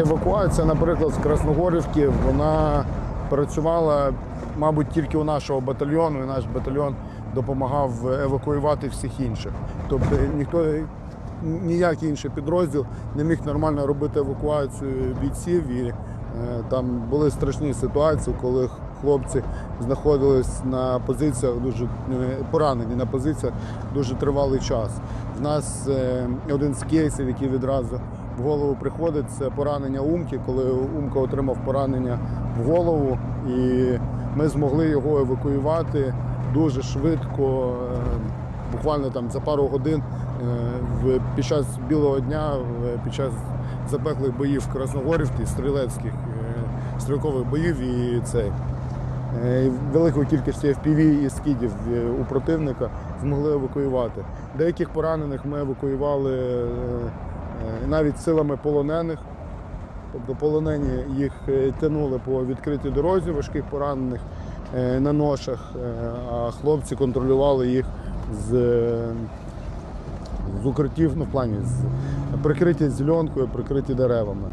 евакуація, наприклад, з Красногорівки, вона працювала, мабуть, тільки у нашого батальйону, і наш батальйон допомагав евакуювати всіх інших. Тобто ніхто, ніякий інший підрозділ не міг нормально робити евакуацію бійців. І е, там були страшні ситуації, коли хлопці знаходились на позиціях дуже е, поранені на позиціях дуже тривалий час. В нас е, один з кейсів, який відразу в голову приходить, це поранення Умки, коли Умка отримав поранення в голову, і ми змогли його евакуювати дуже швидко, е, буквально там за пару годин е, під час білого дня, під час запеклих боїв Красногорівці, стрілецьких е, стрілкових боїв і цей. Велику кількість FPV і скидів е, у противника змогли евакуювати. Деяких поранених ми евакуювали е, навіть силами полонених. Тобто полонені їх е, тянули по відкритій дорозі важких поранених е, на ношах, а хлопці контролювали їх з, з укриттів, ну в плані з прикриті зеленкою, прикриті деревами.